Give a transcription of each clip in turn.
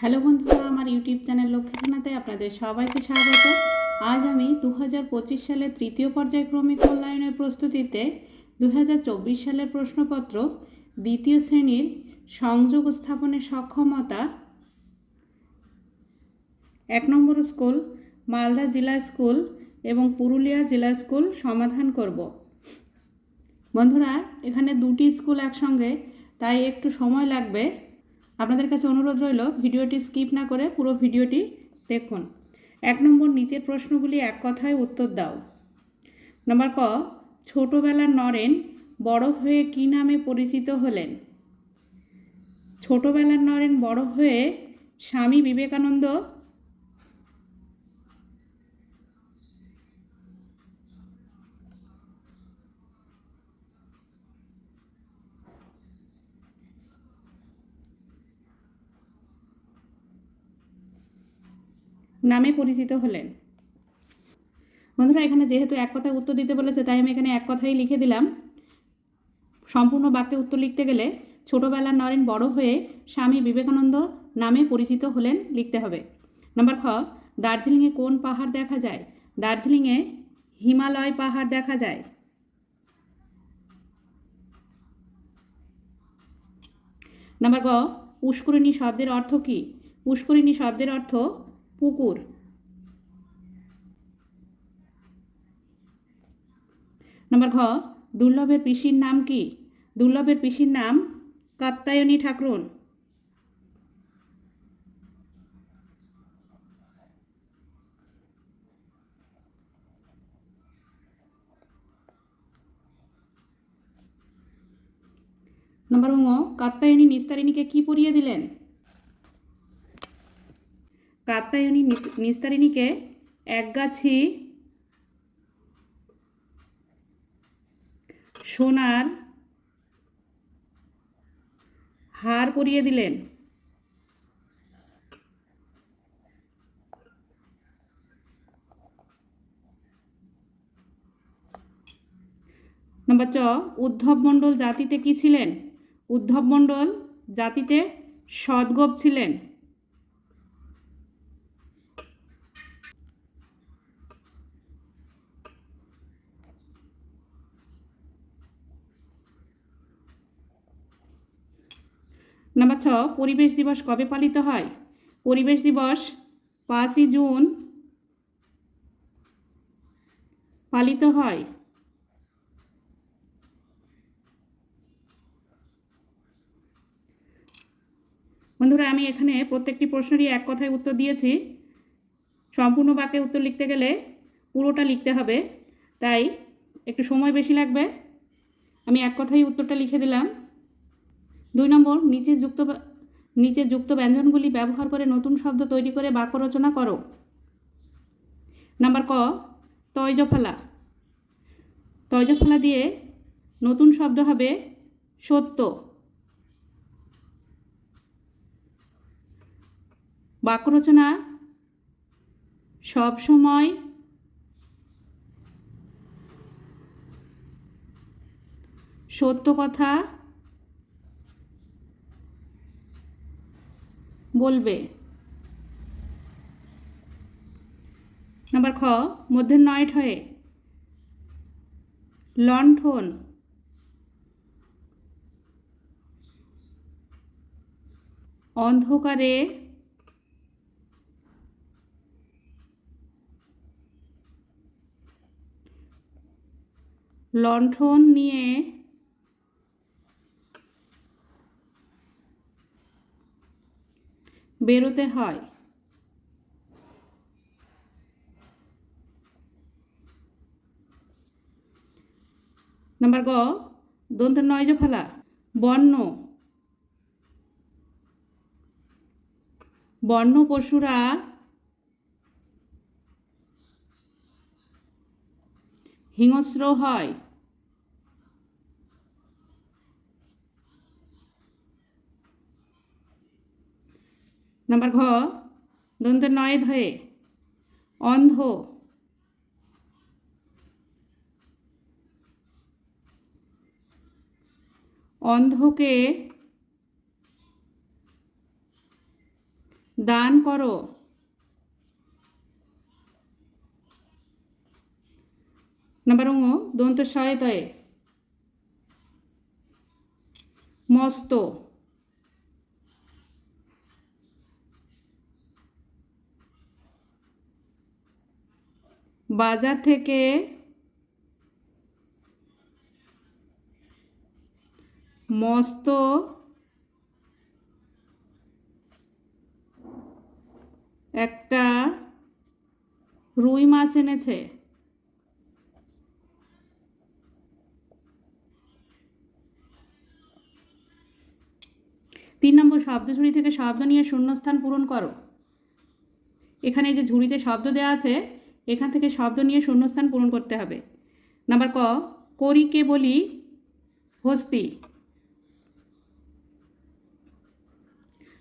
Hello বন্ধুরা, আমার YouTube channel লক্ষ্মীখানাতে আপনাদের সবাইকে স্বাগত। আজ আমি দু পঁচিশ সালের তৃতীয় পর্যায়ক্রমিক মূল্যায়নের প্রস্তুতিতে দু হাজার চব্বিশ সালের প্রশ্নপত্র, দ্বিতীয় শ্রেণির সংযোগ স্থাপনের সক্ষমতা, এক নম্বর স্কুল, মালদা জেলা স্কুল এবং পুরুলিয়া জেলা স্কুল সমাধান করব। বন্ধুরা, এখানে দুটি স্কুল একসঙ্গে, তাই একটু সময় লাগবে। আপনাদের কাছে অনুরোধ রইল, ভিডিওটি স্কিপ না করে পুরো ভিডিওটি দেখুন। এক নম্বর, নিচের প্রশ্নগুলি এক কথায় উত্তর দাও। নম্বর ক, ছোটবেলার নরেন বড় হয়ে কি নামে পরিচিত হলেন? ছোটোবেলার নরেন বড় হয়ে স্বামী বিবেকানন্দ নামে পরিচিত হলেন। বন্ধুরা, এখানে যেহেতু এক কথায় উত্তর দিতে বলেছে, তাই আমি এখানে এক কথাই লিখে দিলাম। সম্পূর্ণ বাক্যে উত্তর লিখতে গেলে ছোটবেলার নরেন বড় হয়ে স্বামী বিবেকানন্দ নামে পরিচিত হলেন লিখতে হবে। নম্বর খ, দার্জিলিংয়ে কোন পাহাড় দেখা যায়? দার্জিলিংয়ে হিমালয় পাহাড় দেখা যায়। নম্বর গ পুষ্করিণী শব্দের অর্থ কী? পুষ্করিণী শব্দের অর্থ পুকুর। নম্বর ঘ, দুর্লভের পিসির নাম কি? দুর্লভের পিসির নাম কাত্তায়নী ঠাকুরন। নম্বর ঙ, কাত্তায়নী নিস্তারিণীকে কি পরিয়ে দিলেন? কাত্তায়নী নিস্তারিণীকে একগাছি সোনার হার পরিয়ে দিলেন। নম্বর চ উদ্ধব মণ্ডল জাতিতে কি ছিলেন? উদ্ধব মণ্ডল জাতিতে সদ্গোপ ছিলেন। নাম্বার ছ, পরিবেশ দিবস কবে পালিত হয়? পরিবেশ দিবস পাঁচই জুন পালিত হয়। বন্ধুরা, আমি এখানে প্রত্যেকটি প্রশ্নেরই এক কথায় উত্তর দিয়েছি। সম্পূর্ণ বাক্যে উত্তর লিখতে গেলে পুরোটা লিখতে হবে। তাই একটু সময় বেশি লাগবে। আমি এক কথায় উত্তরটা লিখে দিলাম। দুই নম্বর, নিচে যুক্ত নিচে যুক্ত ব্যঞ্জনগুলি ব্যবহার করে নতুন শব্দ তৈরি করে বাক্য রচনা করো। নাম্বার ক তয়জফলা তয়জফলা দিয়ে নতুন শব্দ হবে সত্য। বাক্য রচনা সব সময় সত্য কথা বলবে। নাম্বার খ মধ্যে নয় হয়ে লণ্ঠন। অন্ধকারে লণ্ঠন নিয়ে বেরোতে হয়। নাম্বার গ দন্ত নয় ফেলা বর্ণ। বর্ণ পশুরা হিংস্র হয়। নাম্বার ঘ দন্ত নয় ধয়ে অন্ধ। অন্ধকে দান করো। নাম্বার ঙ দন্ত সহায়তয়ে মস্ত। বাজার থেকে মস্ত একটা রুই মাছ এনেছে। তিন নম্বর শব্দ ঝুড়ি থেকে শব্দ নিয়ে শূন্যস্থান পূরণ করো। এখানে যে ঝুড়িতে শব্দ দেওয়া আছে এখান থেকে শব্দ নিয়ে শূন্যস্থান পূরণ করতে হবে। নাম্বার ক, করিকে বলি হস্তি।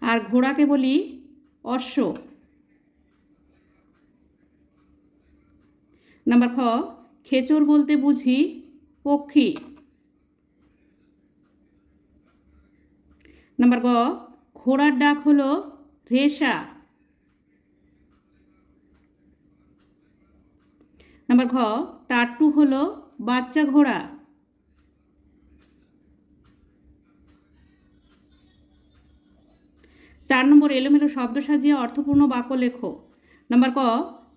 আর ঘোড়াকে বলি অশ্ব। নাম্বার খ, খেচর বলতে বুঝি পক্ষী। নাম্বার গ, ঘোড়ার ডাক হলো রেশা। নাম্বার ঘ, টাট্টু হলো বাচ্চা ঘোড়া। চার নম্বর, এলোমেলো শব্দ সাজিয়ে অর্থপূর্ণ বাক্য লেখো। নাম্বার ক,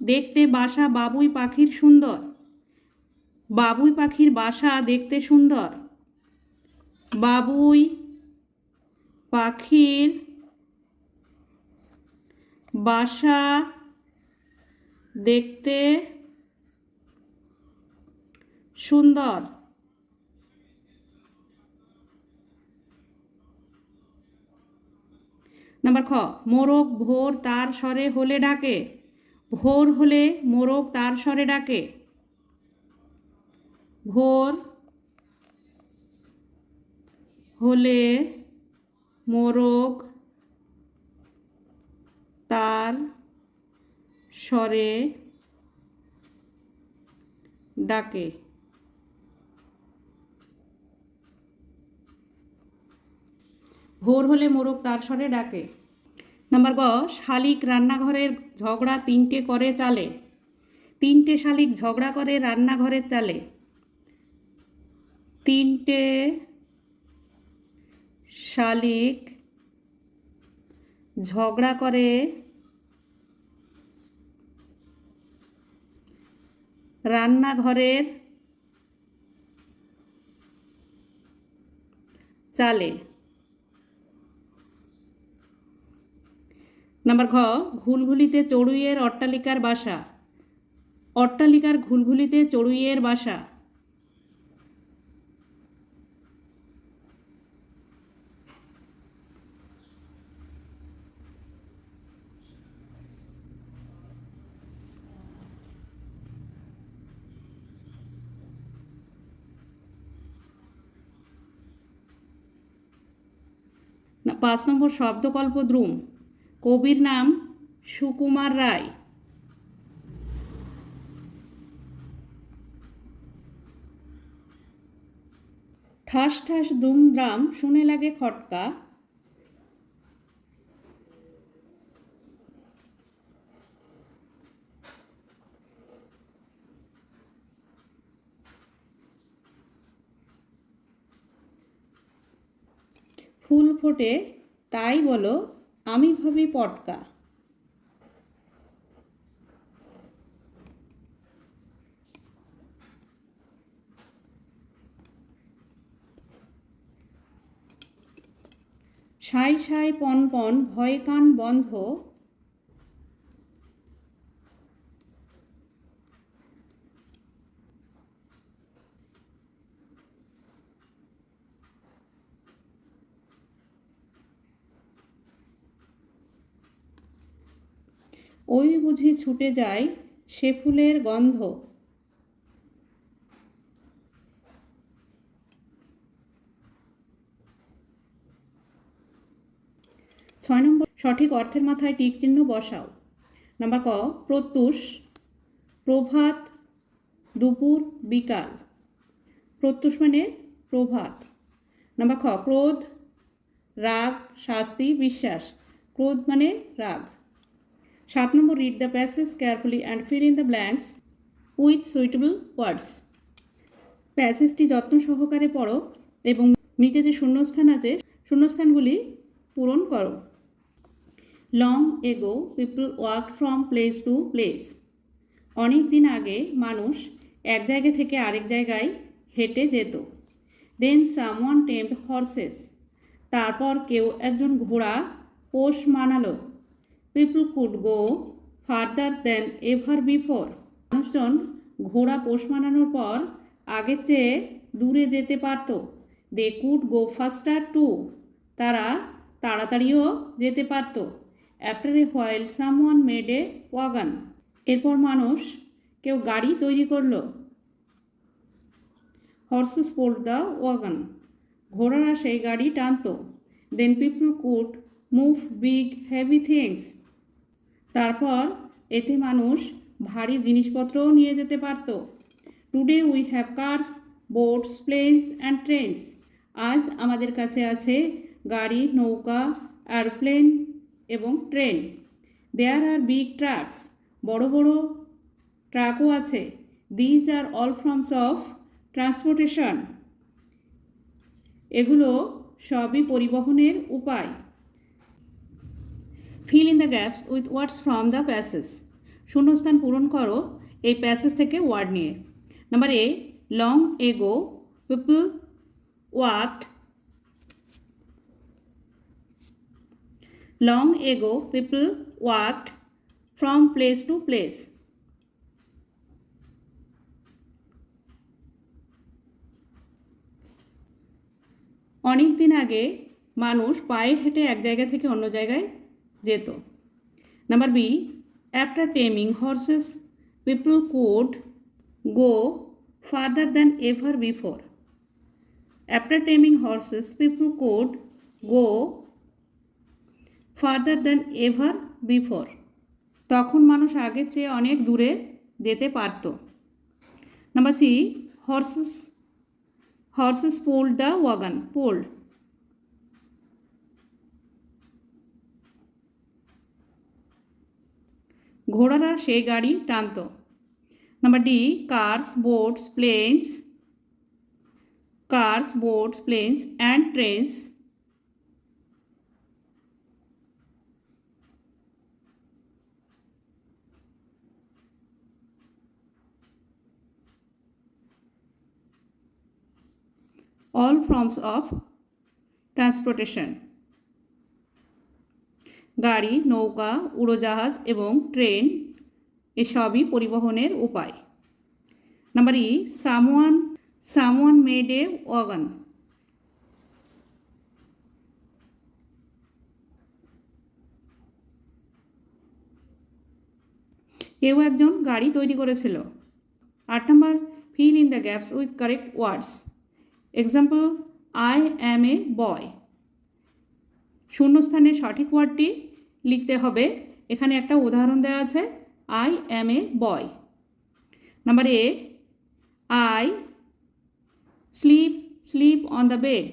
দেখতে বাসা বাবুই পাখির সুন্দর। বাবুই পাখির বাসা দেখতে সুন্দর। বাবুই পাখির বাসা দেখতে সুন্দর। নাম্বার খ, মোরগ ভোর তার স্বরে হলে ডাকে। ভোর হলে মোরগ তার স্বরে ডাকে। ভোর হলে মোরগ তার স্বরে ডাকে। ভোর হলে মোরগ তার স্বরে ডাকে। নাম্বার গ, শালিক রান্নাঘরের ঝগড়া তিনটে করে চালে। তিনটে শালিক ঝগড়া করে রান্নাঘরের চালে। তিনটে শালিক ঝগড়া করে রান্নাঘরের চালে। নাম্বার ঘ ঘুলঘুলিতে চড়ুইয়ের অট্টালিকার বাসা। অট্টালিকার ঘুলঘুলিতে চড়ুইয়ের বাসা। পাঁচ নম্বর শব্দকল্প দ্রুম কবির নাম সুকুমার রায়। ঠাস ঠাস দুমদ্রাম শুনে লাগে খটকা। ফুল ফোটে তাই বলো আমি ভাবি পটকা। সাই সাই পন পন ভয় কান বন্ধ ওই বুঝি ছুটে যায় সে ফুলের গন্ধ। ছয় নম্বর, সঠিক অর্থের মাথায় টিক চিহ্ন বসাও। নাম্বার ক, প্রত্যুষ, প্রভাত, দুপুর, বিকাল। প্রত্যুষ মানে প্রভাত। নাম্বার খ, ক্রোধ, রাগ, শাস্তি, বিশ্বাস। ক্রোধ মানে রাগ। সাত নম্বর read the passage carefully and fill in the blanks with suitable words প্যাসেজটি যত্ন সহকারে পড়ো এবং নিচে যে শূন্যস্থান আছে, শূন্যস্থানগুলি পূরণ করো। Long ago people work from place to place অনেক দিন আগে মানুষ এক জায়গা থেকে আরেক জায়গায় হেঁটে যেত। দেন সামওয়ান টেম্প হর্সেস তারপর কেউ একজন ঘোড়া পোষ মানালো। People could go further than ever before মানুষজন ঘোড়া পোষ মানানোর পর আগের চেয়ে দূরে যেতে পারত। They could go faster too তারা তাড়াতাড়িও যেতে পারত। After a while someone made a wagon এরপর মানুষ কেউ গাড়ি তৈরি করল। হর্সেস পোল্ড দ্য ওয়াগান ঘোড়ারা সেই গাড়ি টানতো। Then people could move big heavy things তারপর এতে মানুষ ভারী জিনিসপত্রও নিয়ে যেতে পারত। Today we have cars boats planes and trains আজ আমাদের কাছে আছে গাড়ি, নৌকা এয়ারপ্লেন এবং train there are big trucks বড় বড় ট্রাকও আছে। These are all forms of transportation এগুলো সবই পরিবহনের উপায়। Fill in the gaps with words from the passage শূন্যস্থান পূরণ করো এই প্যাসেজ থেকে ওয়ার্ড নিয়ে। Number A long ago people worked long ago people worked from place to place অনেক দিন আগে মানুষ পায়ে হেঁটে এক জায়গা থেকে অন্য জায়গায় যেত। Number B after taming horses people could go further than ever before after taming horses people could go further than ever before তখন মানুষ আগের চেয়ে অনেক দূরে যেতে পারত। Number C horses horses pulled the wagon pulled ঘোড়ারা সেই গাড়ি টানত number D cars boats planes cars boats planes and trains all forms of transportation গাড়ি, নৌকা, উড়োজাহাজ এবং ট্রেন এসবই পরিবহনের উপায়। Number E, someone someone made a wagon. কেউ একজন গাড়ি তৈরি করেছিল। আট নম্বর, fill in the gaps with correct words. Example, I am a boy. শূন্যস্থানে সঠিক ওয়ার্ডটি লিখতে হবে। এখানে একটা উদাহরণ দেওয়া আছে I am a boy number A I sleep sleep on the bed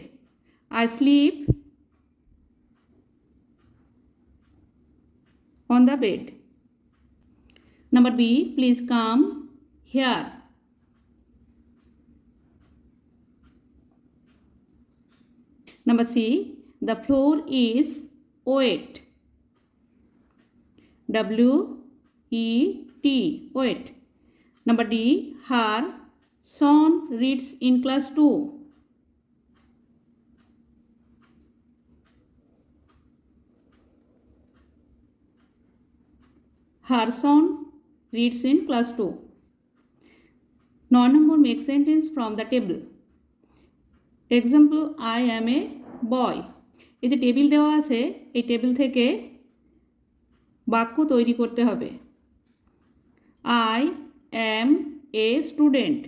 I sleep on the bed number B please come here Number C, the floor is wet. W E T, wet. Number D, her son reads in class 2. Her son reads in class 2. 9 number make sentence from the table. Example I am a boy এই যে table দেওয়া আছে এই table থেকে বাক্য তৈরি করতে হবে। I am a student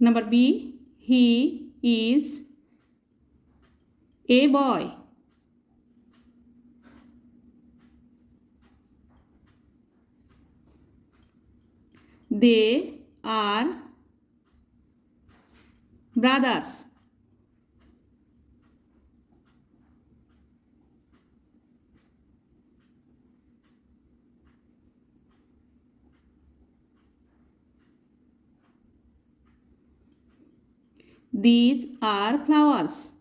number B he is a boy they are brothers These are flowers.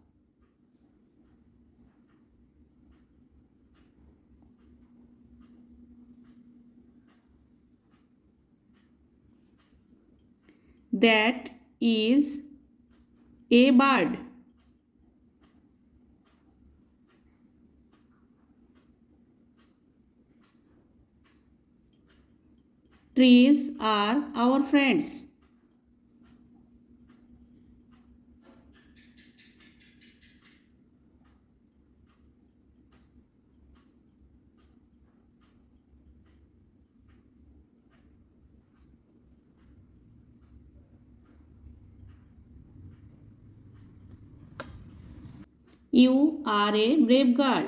That is a bird. Trees are our friends. You are a brave girl.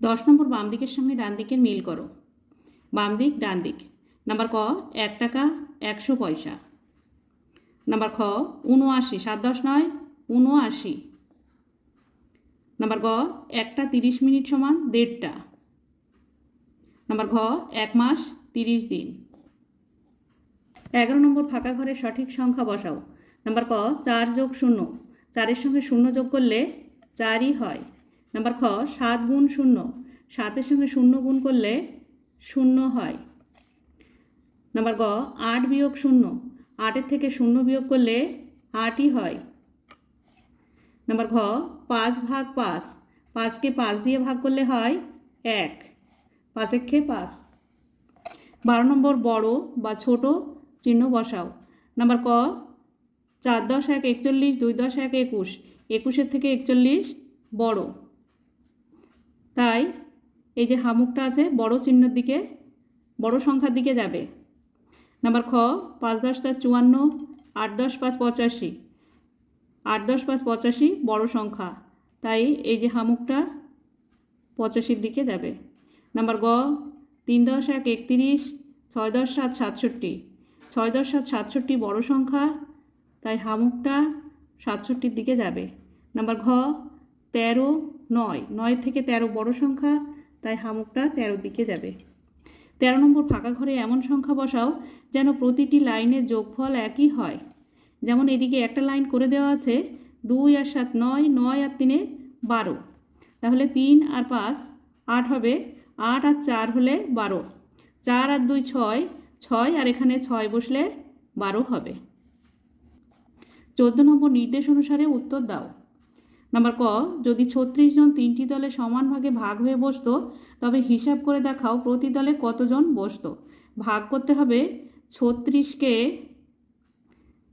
দশ নম্বর বাম দিকের সঙ্গে ডান দিকের মিল করো। বাম দিক ডান দিক নাম্বার ক, এক টাকা, একশো পয়সা। নাম্বার খ উনআশি সাত দশ নয় উনআশি নাম্বার গ, একটা তিরিশ মিনিট সমান দেড়টা। নাম্বার ঘ, এক মাস তিরিশ দিন। এগারো নম্বর ফাঁকা ঘরের সঠিক সংখ্যা বসাও। নাম্বার ক, চার যোগ শূন্য। চারের সঙ্গে শূন্য যোগ করলে চারই হয়। নাম্বার খ, সাত গুণ শূন্য। সাতের সঙ্গে শূন্য গুণ করলে শূন্য হয়। নাম্বার গ, আট বিয়োগ শূন্য। আটের থেকে শূন্য বিয়োগ করলে আটই হয়। নাম্বার ঘ, পাঁচ ভাগ পাঁচ। পাঁচকে পাঁচ দিয়ে ভাগ করলে হয় এক। পাঁচের খেয়ে পাঁচ। বারো নম্বর বড় বা ছোট চিহ্ন বসাও। নাম্বার ক, চার দশ এক একচল্লিশ, দুই দশ এক একুশ। একুশের থেকে একচল্লিশ বড়। তাই এই যে হামুকটা আছে, বড় চিহ্নের দিকে, বড় সংখ্যার দিকে যাবে। নাম্বার খ, পাঁচ দশ তার চুয়ান্ন, আট দশ পাঁচ পঁচাশি। আট দশ পাঁচ পঁচাশি বড় সংখ্যা। তাই এই যে হামুকটা পঁচাশির দিকে যাবে। নাম্বার গ, তিন দশ এক একত্রিশ, ছয় দশ সাত সাতষট্টি। ছয় দশ সাত সাতষট্টি বড় সংখ্যা, তাই হামুকটা সাতষট্টির দিকে যাবে। নাম্বার ঘ, তেরো নয়। নয় থেকে তেরো বড় সংখ্যা, তাই হামুকটা তেরোর দিকে যাবে। তেরো নম্বর ফাঁকা ঘরে এমন সংখ্যা বসাও যেন প্রতিটি লাইনের যোগফল একই হয়। যেমন এদিকে একটা লাইন করে দেওয়া আছে, দুই আর সাত নয় নয় আর তিনে বারো। তাহলে তিন আর পাঁচ, আট হবে, আট আর চার হলে বারো। চার আর দুই ছয় ছয় আর এখানে ছয় বসলে বারো হবে। চোদ্দ নম্বর নির্দেশ অনুসারে উত্তর দাও। নাম্বার ক, যদি ছত্রিশ জন তিনটি দলে সমান ভাগে ভাগ হয়ে বসতো, তবে হিসাব করে দেখাও প্রতি দলে কতজন বসতো। ভাগ করতে হবে, ছত্রিশকে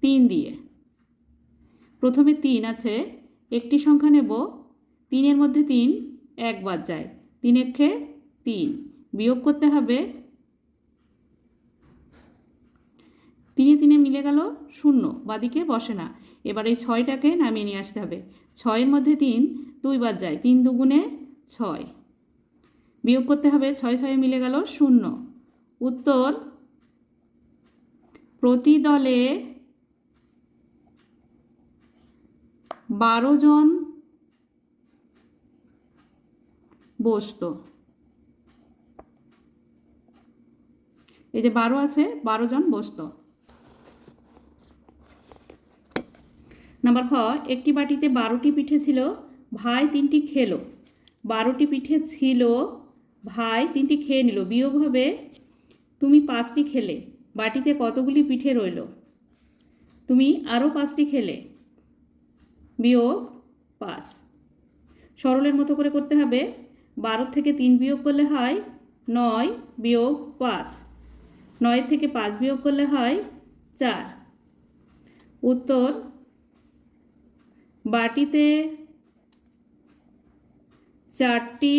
তিন দিয়ে। প্রথমে তিন আছে, একটি সংখ্যা নেব, তিনের মধ্যে তিন একবার যায়, তিন একে তিন। বিয়োগ করতে হবে, তিনে তিনে মিলে গেল শূন্য, বাদিকে বসে না। এবার এই ছয়টাকে নামিয়ে নিয়ে আসতে হবে। ছয়ের মধ্যে তিন দুইবার যায়, তিন দুগুণে ছয়। বিয়োগ করতে হবে, ছয় ছয়ে মিলে গেল শূন্য। উত্তর প্রতি দলে বারো জন বসতো। এই যে বারো আছে, বারো জন বসতো। নাম্বার খ, একটি বাটিতে বারোটি পিঠে ছিল, ভাই তিনটি খেলো। বারোটি পিঠে ছিল, ভাই তিনটি খেয়ে নিল। বিয়োগ হবে, তুমি পাঁচটি খেলে। বাটিতে কতগুলি পিঠে রইল? তুমি আরও পাঁচটি খেলে। বিয়োগ পাঁচ। সরলের মতো করে করতে হবে। বারো থেকে তিন বিয়োগ করলে হয় নয় বিয়োগ পাঁচ। নয় থেকে পাঁচ বিয়োগ করলে হয় চার। উত্তর, বাটিতে চারটি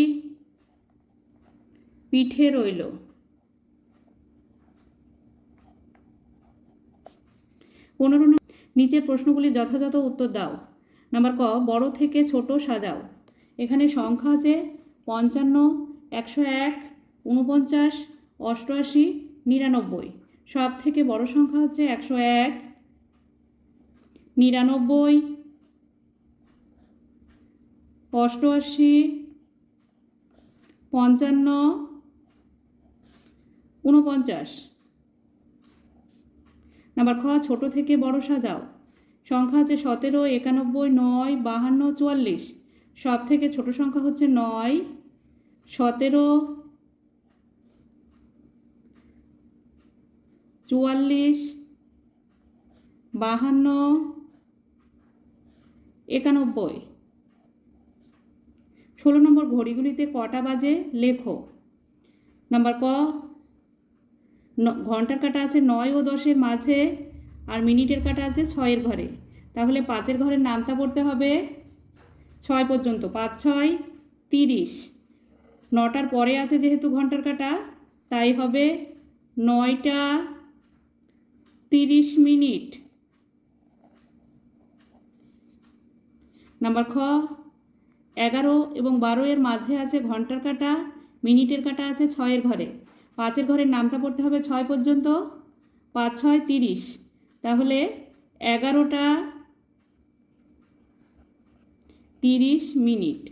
পিঠে রইল। পনেরো নিচের প্রশ্নগুলি যথাযথ উত্তর দাও। নাম্বার ক, বড় থেকে ছোট সাজাও। এখানে সংখ্যা আছে পঞ্চান্ন, একশো এক উনপঞ্চাশ অষ্টআশি, নিরানব্বই। সব থেকে বড় সংখ্যা হচ্ছে একশো এক, নিরানব্বই, অষ্টআশি, পঞ্চান্ন উনপঞ্চাশ নাম্বার খ, ছোট থেকে বড় সাজাও। সংখ্যা হচ্ছে সতেরো, একানব্বই, নয়, বাহান্ন, চুয়াল্লিশ। সব থেকে ছোট সংখ্যা হচ্ছে নয়, সতেরো, চুয়াল্লিশ, বাহান্ন, একানব্বই। ষোলো নম্বর ঘড়িগুলিতে কটা বাজে? লেখো। নাম্বার ক ঘণ্টার কাটা আছে নয় ও দশের মাঝে আর মিনিটের কাটা আছে ছয়ের ঘরে। তাহলে পাঁচের ঘরের নামতা পড়তে হবে ছয় পর্যন্ত, পাঁচ, ছয়, তিরিশ। নটার পরে আছে যেহেতু ঘণ্টার কাটা, তাই হবে নয়টা তিরিশ মিনিট। নাম্বার খ, এগারো এবং বারো এর মাঝে আছে ঘণ্টার কাটা, মিনিটের কাটা আছে ছয়ের ঘরে। পাঁচের ঘরের নামটা পড়তে হবে ছয় পর্যন্ত, পাঁচ, ছয়, তিরিশ। তাহলে এগারোটা তিরিশ মিনিট।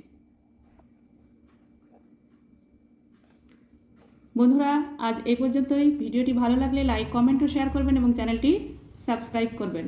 বন্ধুরা, আজ এ পর্যন্তই। ভিডিওটি ভালো লাগলে লাইক, কমেন্ট ও শেয়ার করবেন এবং চ্যানেলটি সাবস্ক্রাইব করবেন।